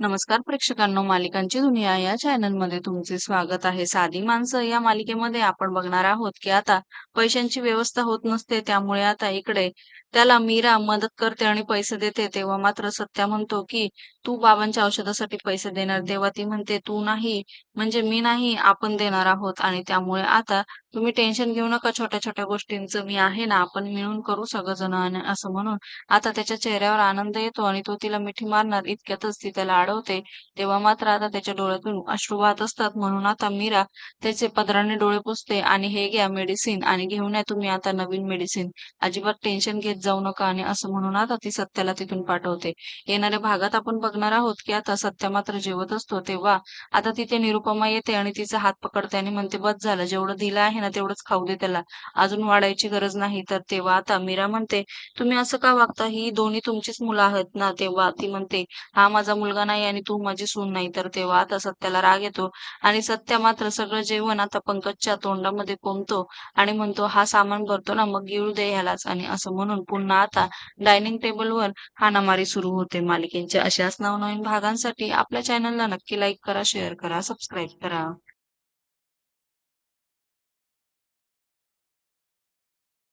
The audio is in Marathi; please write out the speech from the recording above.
नमस्कार प्रेक्षकांनो मालिकांची दुनिया या चॅनलमध्ये तुमचे स्वागत आहे. साधी माणसं या मालिकेमध्ये आपण बघणार आहोत की आता पैशांची व्यवस्था होत नसते त्यामुळे आता इकडे त्याला मीरा मदत करते आणि पैसे देते. तेव्हा मात्र सत्या म्हणतो की तू बाबांच्या औषधासाठी पैसे देणार. तेव्हा ती म्हणते तू नाही म्हणजे मी नाही आपण देणार आहोत. आणि त्यामुळे आता तुम्ही टेन्शन घेऊ नका छोट्या छोट्या गोष्टींचं. मी आहे ना आपण मिळून करू सगळंजण आणि असं म्हणून. आता त्याच्या चेहऱ्यावर आनंद येतो आणि तो तिला मिठी मारणार इतक्यातच ती त्याला अडवते तेव्हा मात्र आता त्याच्या डोळ्यातून अश्रू वाहत असतात. म्हणून आता मीरा त्याचे पदराने डोळे पुसते आणि हे घ्या मेडिसिन आणि घेऊन या तुम्ही आता नवीन मेडिसिन अजिबात टेन्शन घेत जाऊ नका आणि असं म्हणून आता ती सत्याला तिथून पाठवते. येणाऱ्या भागात आपण बघणार आहोत की आता सत्य मात्र जेवत असतो तेव्हा आता तिथे निरुपमा येते आणि तिचा हात पकडते आणि म्हणते बस झालं जेवढं दिलं आहे ना तेवढंच खाऊ दे त्याला. अजून वाढायची गरज नाही. तर तेव्हा आता मीरा म्हणते तुम्ही असं का वागता? ही दोन्ही तुमचीच मुलं आहेत ना? तेव्हा ती म्हणते हा माझा मुलगा नाही आणि तू माझी सून नाही. तर तेव्हा आता सत्याला राग येतो आणि सत्या मात्र सगळं जेवण आता पंकजच्या तोंडामध्ये कोंबतो आणि म्हणतो हा सामान भरतो ना मग येऊ दे ह्यालाच. आणि असं म्हणून पुन्हा आता डायनिंग टेबलवर हाणामारी सुरू होते मालिकेच्या अशाच नवनवीन भागांसाठी आपल्या चॅनलला नक्की लाईक करा शेअर करा सबस्क्राईब करा.